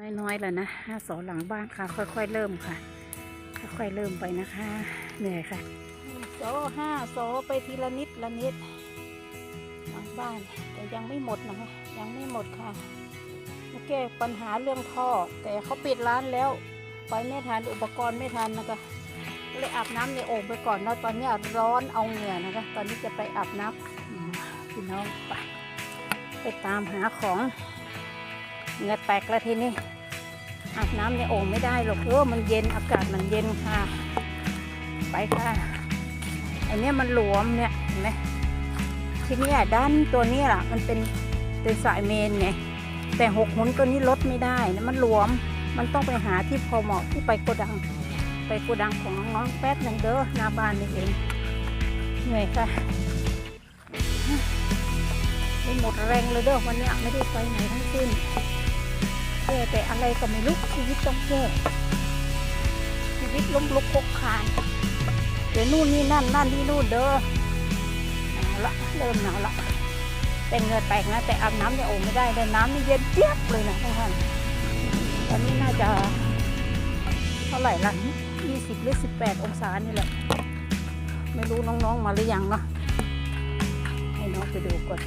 น้อยๆแล้วนะห้าโสหลังบ้านค่ะ ค่อยๆเริ่มค่ะ ค่อยๆเริ่มไปนะคะ เหนื่อยค่ะโซห้าโซไปทีละนิดละนิดหลังบ้านแต่ยังไม่หมดนะคะยังไม่หมดค่ะแก้ปัญหาเรื่องท่อ แต่เขาปิดร้านแล้ว ไปไม่ทันอุปกรณ์ไม่ทันนะคะก็เลยอาบน้ำในโอ่งไปก่อนเนาะตอนนี้ร้อนเอาเหงื่อนะคะ ตอนนี้จะไปอาบน้ำพี่น้องไปไปตามหาของเหงื่อแตกแล้วทีนี้ อาบน้ำในโอ่งไม่ได้หรอกเพราะมันเย็นอากาศมันเย็นค่ะ ไปค่ะไอเนี้ยมันหลวมเนี่ยเห็นไหมทีนี้ด้านตัวเนี้ยล่ะ มันเป็นเป็นสายเมนไงแต่หกหุนตัวนี้ลดไม่ได้นะมันหลวม มันต้องไปหาที่พอเหมาะที่ไปโกดัง ไปโกดังของน้องแป๊บหนึ่งเด้อหน้าบ้านนี่เองเหนื่อยค่ะไม่หมดแรงเลยเด้อวันเนี้ยไม่ได้ไปไหนทั้งสิ้น แก้แต่อะไรก็ไม่รู้ชีวิตต้องแก้ชีวิตล้มลุกคลุกคลานเดี๋ยวนู่นนี่นั่นนั่นนี่นู่นเด้อเอาวละเริ่มหนาวละแต่เงื่อแตกนะแต่อาบน้ำในโอ่งไม่ได้เลยน้ำนี่เย็นเจี๊ยบเลยนะทุกท่านตอนนี้น่าจะเท่าไหร่ละ20หรือ18 องศานี่แหละ ไม่รู้น้องๆมาหรือยังเนาะให้น้องไปดูก่อน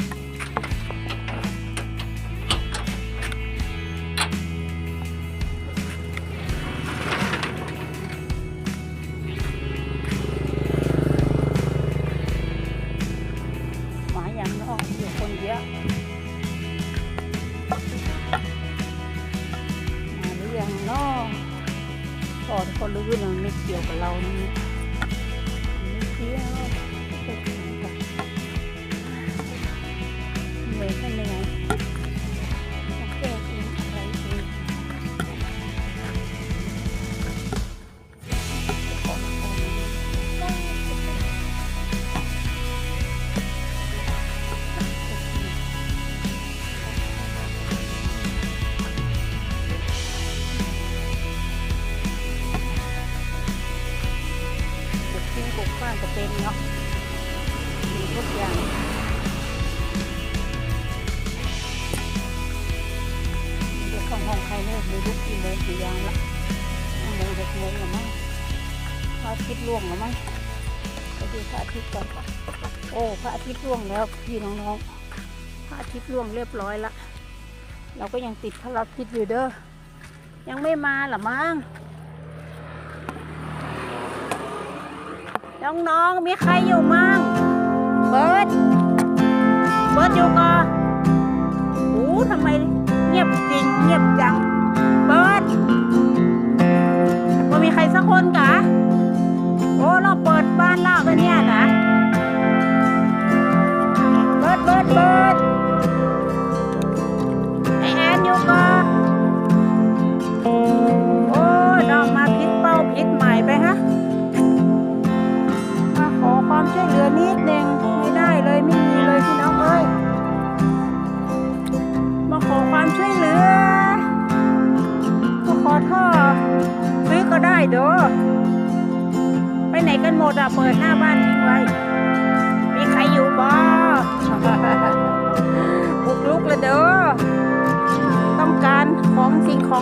อาทิตย์ล่วงหรือมั้งไปดูพระอาทิตย์ก่อนโอ้พระอาทิตย์ล่วงแล้วพี่น้องๆพระอาทิตย์ล่วงเรียบร้อยละเราก็ยังติดพระอาทิตย์อยู่เด้อยังไม่มาหรอมั้งน้องๆมีใครอยู่มั่งเบิร์ดเบิร์ดอยู่ก่อนโอ้ทำไมเงียบจริงเงียบจัง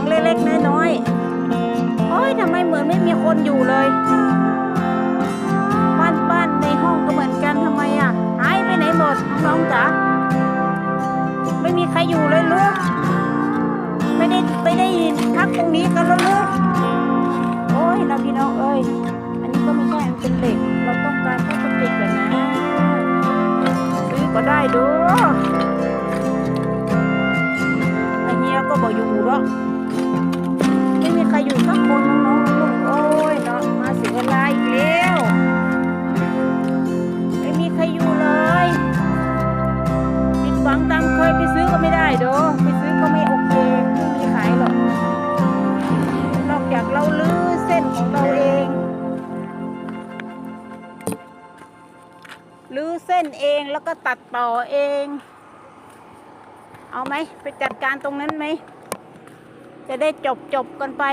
เล็กๆน้อยๆโอ้ยทำไมเหมือนไม่มีคนอยู่เลย บ้านบ้านในห้องก็เหมือนกันทำไมอะหายไปไหนหมดน้องจ๋าไม่มีใครอยู่เลยลูกไม่ได้ไม่ได้ยินพักตรงนี้กันแล้วลูกโอ้ยเราพี่น้องเอ้ยอันนี้ก็ไม่ใช่มันเป็นเหล็ก เราต้องการพลาสติกกันนะซื้อก็ได้ดูอันนี้ก็บอกอยู่หรอก มีใครอยู่สักคนน้องๆลูกโอ้ยเนาะมาเสียเวลาอีกแล้วไม่มีใครอยู่เลยปิดหวังตังเคยไปซื้อก็ไม่ได้เด้อไปซื้อก็ไม่โอเคไม่มีขายหรอกนอกจากเราลื้อเส้นของเราเองลื้อเส้นเองแล้วก็ตัดต่อเอง เอาไหมไปจัดการตรงนั้นไหมจะได้จบจบกันไป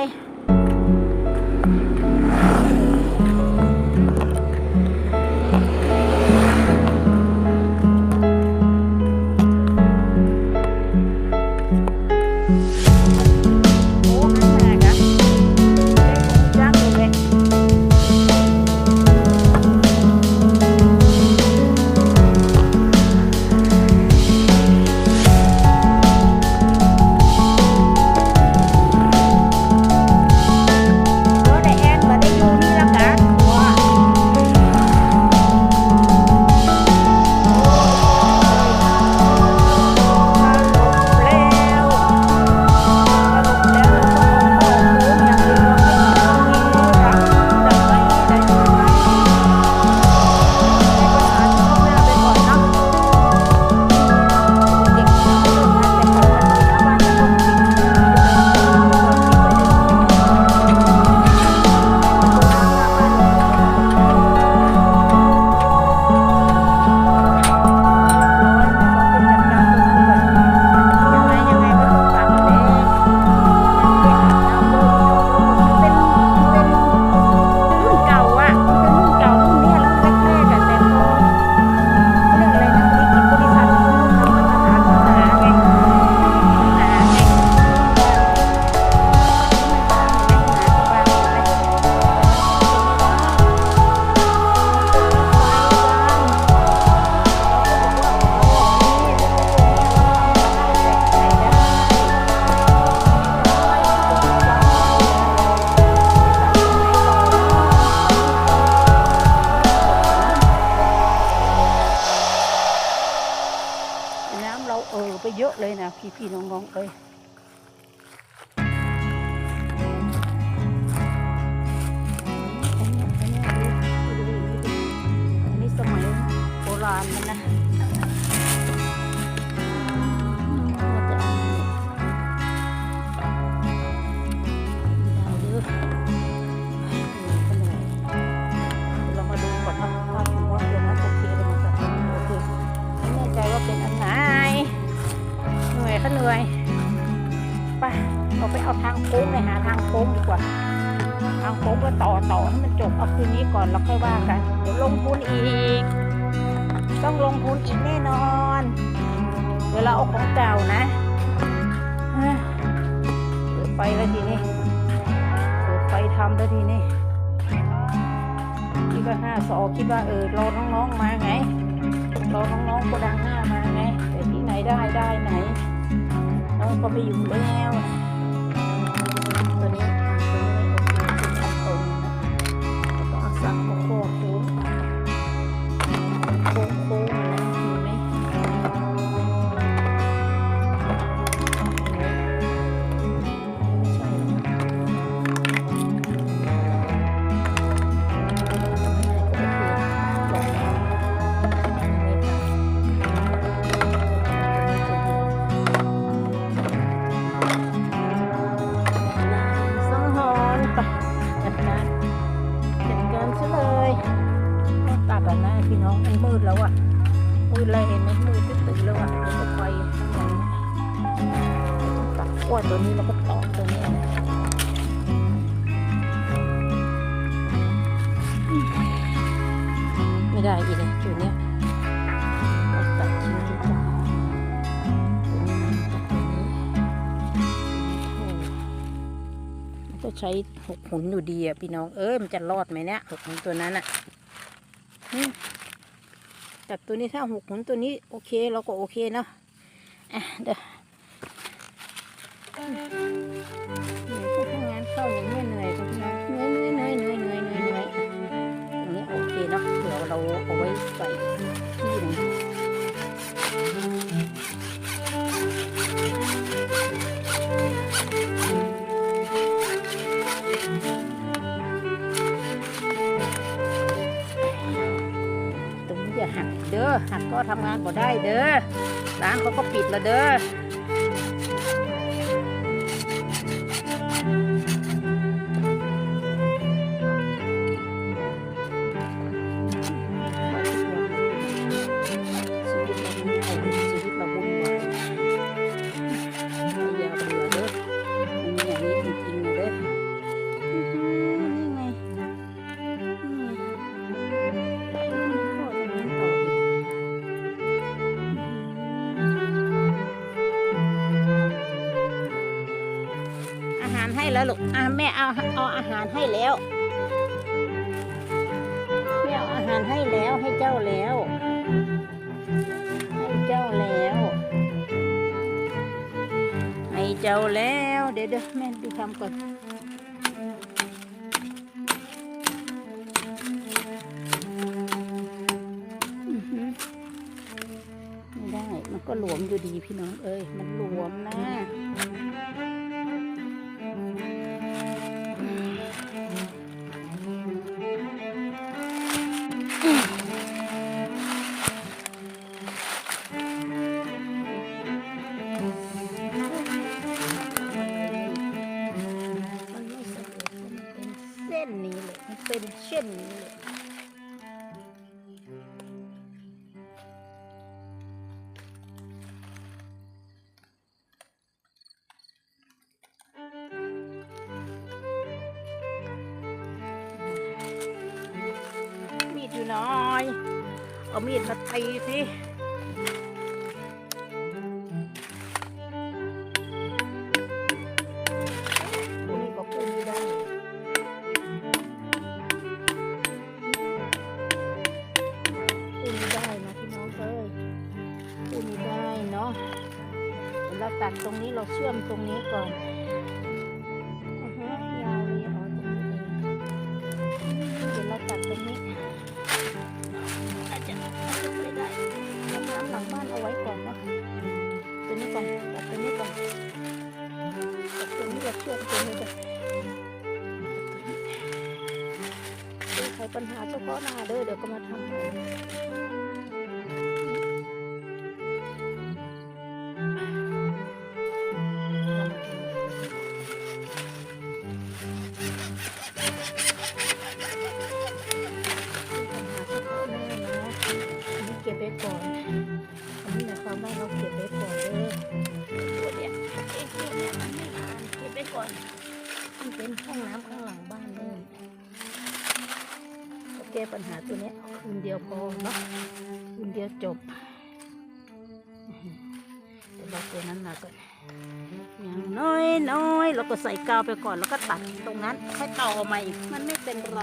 ก่อนแล้วค่อยว่ากัน เดี๋ยวลงทุนอีก ต้องลงทุนอีกแน่นอน เวลาเอาของเก่านะเฮ้ยเปิดไฟแล้วทีนี้เปิดไฟทำแล้วทีนี้คิดว่าห้าสอคิดว่าเออรอน้องๆมาไงรอน้องๆก็ดังห้ามาไงแต่ที่ไหนได้ได้ไหน น้องก็ไม่อยู่แล้วตัวนี้ตัวนี้ ตัดขั้วตัวนี้แล้วก็ตอกตัวนี้ไม่ได้อีกเลยตัวเนี้ยต้องตัดทิ้งดีกว่าตัวนี้มันกับตัวนี้มันก็ใช้หกหุนอยู่ดีอะพี่น้องเอ้ยมันจะรอดไหมเนี่ยหกหุนตัวนั้นอะจับตัวนี้ถ้าหกหุนตัวนี้โอเคเราก็โอเคเนาะอะเดี๋ยว เหนื่อยก็ทำงานเข้าอย่างนี้ยเหนื่อยก็พี่น้องเหนื่อยเหนื่อยเหนื่อยเหนื่อยเหนื่อยเหนื่อยเหนื่อยตรงนี้โอเคเนาะเดี๋ยวเราเอาไว้ใส่ที่หนึ่งตรงนี้อย่าหักเด้อหักก็ทำงานบ่ได้เด้อร้านเขาก็ปิดล้วเด้อ ลูกอะแม่เอาเอาอาหารให้แล้วแม่เอาอาหารให้แล้วให้เจ้าแล้วให้เจ้าแล้วให้เจ้าแล้ว เดี๋ยวเดี๋ยวแม่ดูทำก่อนไม่ได้มันก็หลวมอยู่ดีพี่น้องเอ้ยมันหลวมนะ ดมาตีสินี้ก็พูดได้พูดได้นะพี่น้องเอ้ยพูดได้เนาะเวเราตัดตรงนี้เราเชื่อมตรงนี้ก่อน ก็แก้ปัญหาตัวนี้คืนเดียวพอเนาะคืนเดียวจบเดี๋ยวเราตัวนั้นมาก่อนอย่างน้อยน้อยเราก็ใส่กาวไปก่อนแล้วก็ตัดตรงนั้นให้ต่อใหม่มันไม่เป็นไร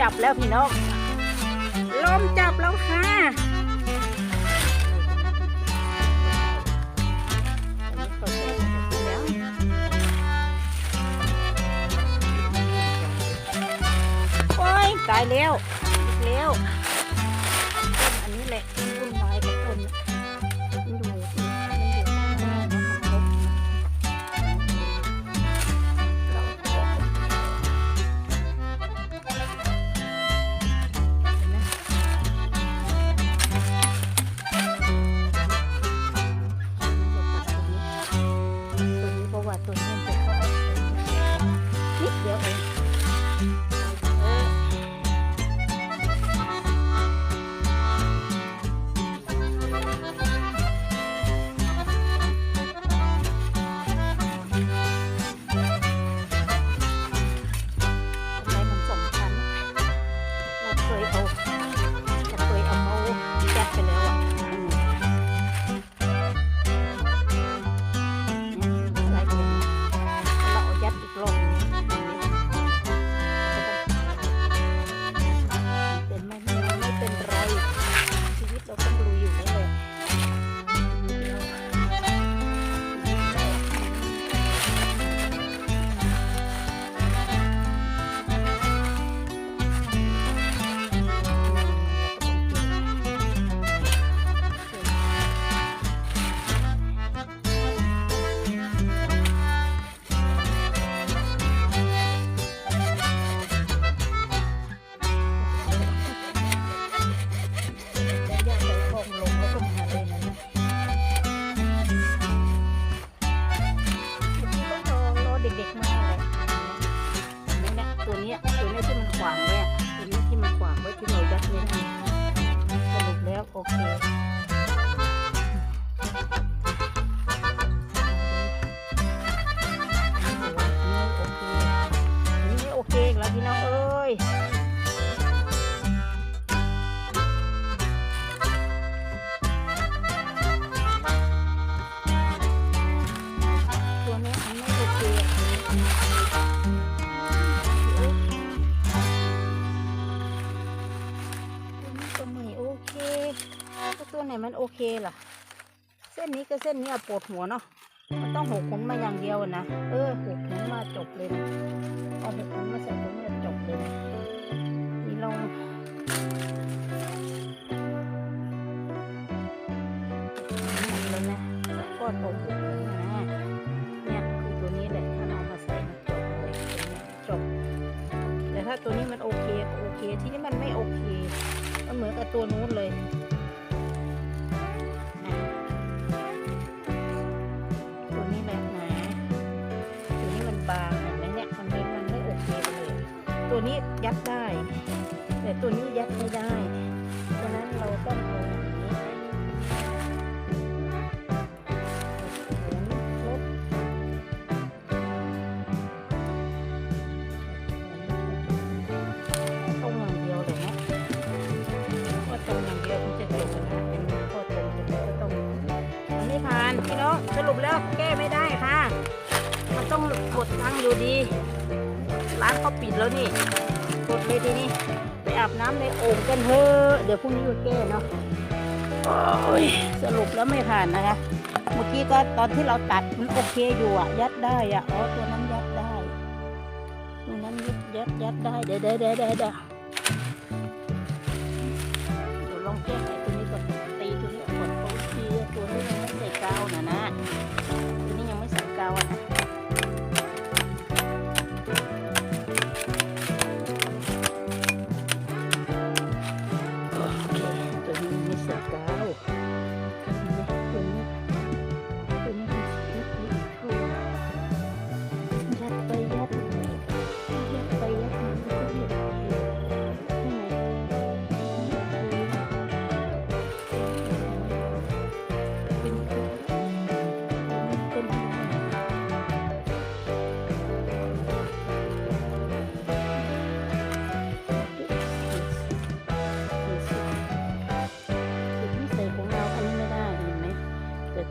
จับแล้วพี่น้องลมจับแล้วค่ะ ไหนมันโอเคล่ะเส้นนี้กับเส้นนี้ปวดหัวเนาะมันต้องหกขนมาอย่างเดียวนะเออหกขนมาจบเลยนะเอาหกขนมาใส่ตรงนี้จบเลยนี่ลองหมดเลยนะแล้วก็ตกหกขนนะเนี่ยคือตัวนี้แหละถ้าเอามาใส่มันจบเลยเนี้ยจบ แต่ถ้าตัวนี้มันโอเคก็โอเคที่นี่มันไม่โอเคมันเหมือนกับตัวนู้นเลย ตัวนี้ยัดได้ แต่ตัวนี้ยัดไม่ได้ฉะนั้นเราต้องเอาอย่างนี้หมุนลบตรงอย่างเดียวเลยนะว่าตรงอย่างเดียวมันจะจบปัญหาานพี่น้องสรุปแล้วแก้ไม่ได้ค่ะ มันต้องกดตังอยู่ดีานเขาปิดแล้วนี่กดเลยทีนี้ไปอาบน้ำในโอ่งกันเถอะเดี๋ยวพรุ่งนี้ก็แก้เนาะโอ้ยสรุปแล้วไม่ผ่านนะคะ เมื่อกี้ก็ตอนที่เราตัดมันโอเคอยู่อะยัดได้อะอ๋อตัวนั้นยัดได้ตัวนั้นยัดยัดยัดได้เดี๋ยวเดี๋ยวเดี๋ยวเดี๋ยวเด็ดลองแก้ไขตัวนี้ก่อนตีตัวนี้ก่อนโอเคตัวนี้ยังไม่ใส่กาวนะนะตัวนี้ยังไม่ใส่กาวอะนะ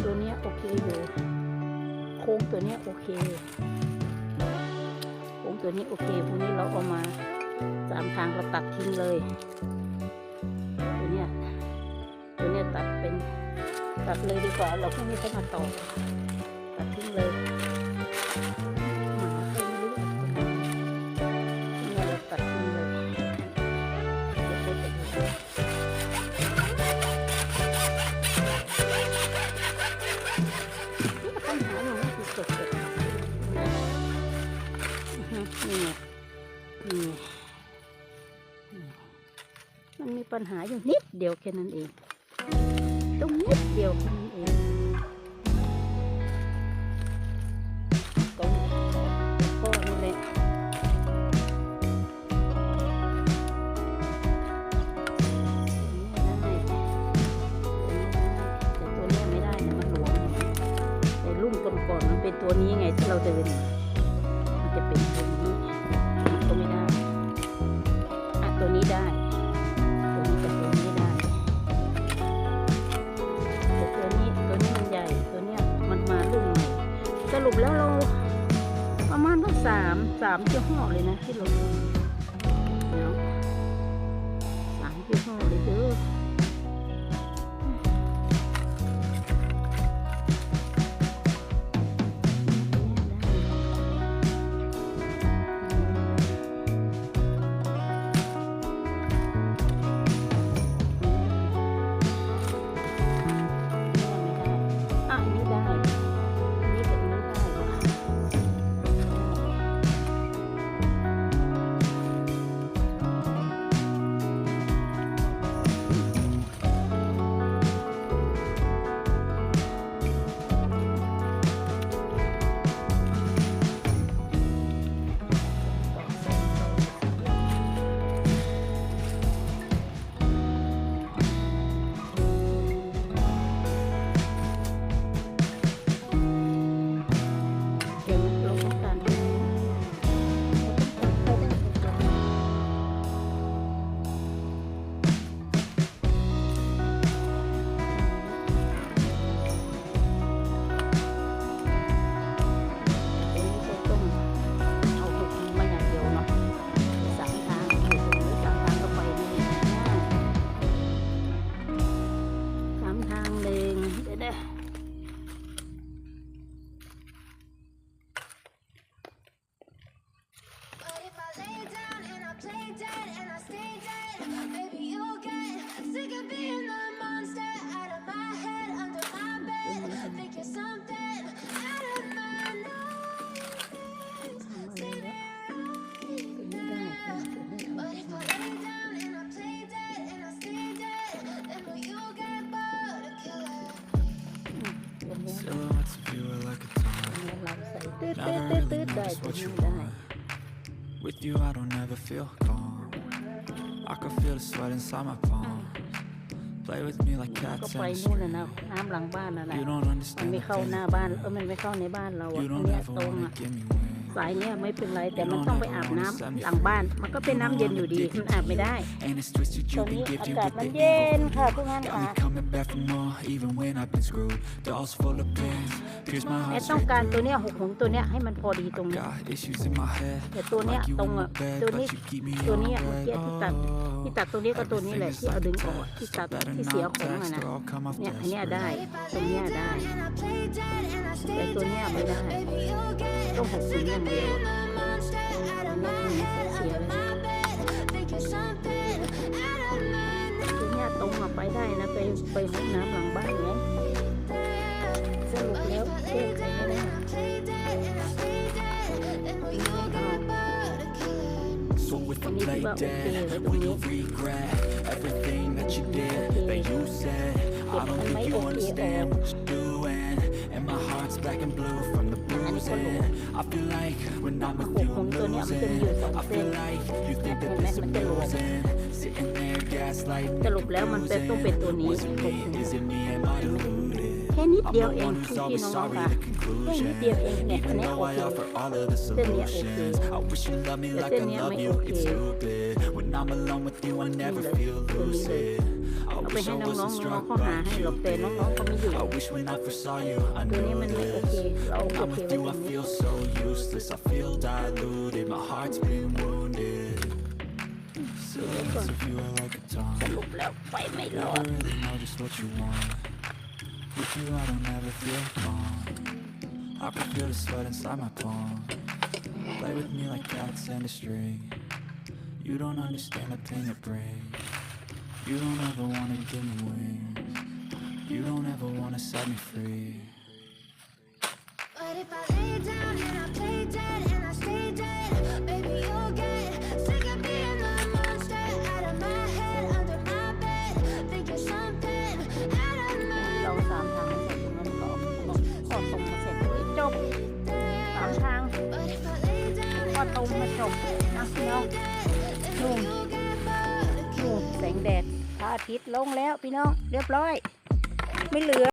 ตัวเนี้ยโอเคอยู่ โค้งตัวเนี้ยโอเค โค้งตัวนี้โอเคพวกนี้เราเอามาสามทางเราตัดทิ้งเลย ตัวเนี้ยตัวเนี้ยตัดเป็นตัดเลยดีกว่า เราพวกนี้ก็มาต่อ ตัดทิ้งเลย ปัญหาอยู่นิดเดียวแค่นั้นเองตรงนิดเดียวแค่นั้น ดตืดตืดได้ตัวนี้ได้ With you, I don't ever feel calm. I can feel the sweat inside my palms. Play with me like ก็ cats ไป in the นู่น street. น่ะนะน้ำหลังบ้านน่ะนะ You don't มัน understand ไม่ the เข้าหน้า feeling. บ้านเออมันไม่เข้าในบ้านเราอ่ะ You อัน don't เนี้ย ever ตรง wanna อ่ะ give me wings. เสสายเนี่ยไม่เป็นไรแต่มันต้องไปอาบน้ำหลังบ้าน มันก็เป็นน้ำเย็นอยู่ดีมันอาบไม่ได้ And it's twisted, ต you อน can นี้ give อา you กาศ what มัน they เย็น give ค่ะทุกท่าน Got ค่ะ me coming back for more, even when I've been screwed. Dolls full of pins, pierce my แอ heart ดต้อง straight การตัว through. เนี้ยหกหงตัวเนี้ยให้มันพอดีตรงเนี้ย Got issues in my head, แต่ตัวเนี้ย like you ตรง in อะ my bed, ตัวนี้ but you keep me ตัว on เนี้ยเมื่อ red. กี้ที่ตัดที่ตัดตรงนี้ก็ตัวนี้แหละที่เอาดึงออกที่ตัด Better ที่เสีย not ของอะ text นะ or I'll come off เนี่ยอันเนี้ย desperate. ได้ตรงเนี้ยได้ And I play dead and I แต่ stay ตัวเนี้ยไม่ได้ Baby, you'll get ต้องหกสิบอย่างเดียว being the monster out of my head, under my bed. Think you're something out of my ตัวเนี้ยตรงอะไปได้นะ ไปไปห้องน้ำหลังบ้านไงสรุปแล้วแก้ไขไม่ได้ play dead and I stay dead. Then will you get bored of killing? So if I Need to play go, okay, dead, wait a will you minute. regret everything that you did, that you said? I don't think you understand what you're doing. And my heart's black and blue from the bruising. I feel like when I'm with you, I'm losing. I feel like you think that this I'm losing. Sitting there, gaslight, สรุปแล้วมันเป็นต้องเป็นตัวนี้ Was it me? Is it me? Am I deluded? แค่นิด I'm เดียว the เอง one พี่ who's พี่ always น้องๆ sorry, ค่ะ the แค่นิด conclusion. เดียวเองเนี่ยอัน Even นี้โอ though I เค offer all of the เส้นเนี้ยโอเค solutions, I wish you loved me แต่ like เส้น I เนี้ย love ไม่ you. โอเค It's stupid. When I'm alone with you, I never Ni feel le- ni le- lucid. I เอาไป wish ให้ I น้องๆน้ wasn't อง struck ๆเขาหา by ให้หรอกแต่น้องๆเขาไม่อยู่ I wish when I first saw you, I ตัว knew นี้มันไม่โอเค this. เรา When โอ I'm เค with ไว้ you, ตร I งนี้ feel so useless. I feel diluted. My heart's been wounded. Silence if you are like a ส tongue. รุปแล้วไปไม่ร Never อด really know just what you want. With you, I don't ever feel calm. I can feel the sweat inside my palm. Play with me like cats and a string. You don't understand the pain it brings. You don't ever wanna give me wings You don't ever wanna set me free But if I lay down and I play dead and I stay dead Baby, you'll get sick of being the monster Out of my head, under my bed Think you're something out of my Đầu 3 tháng sẽ mình có một quả tùng nó sẽ tới chục 3 tháng quả tùng nó chục Nó sẽ đâu Luôn Luôn, đánh đẹp อาทิตย์ลงแล้วพี่น้องเรียบร้อย ไม่เหลือ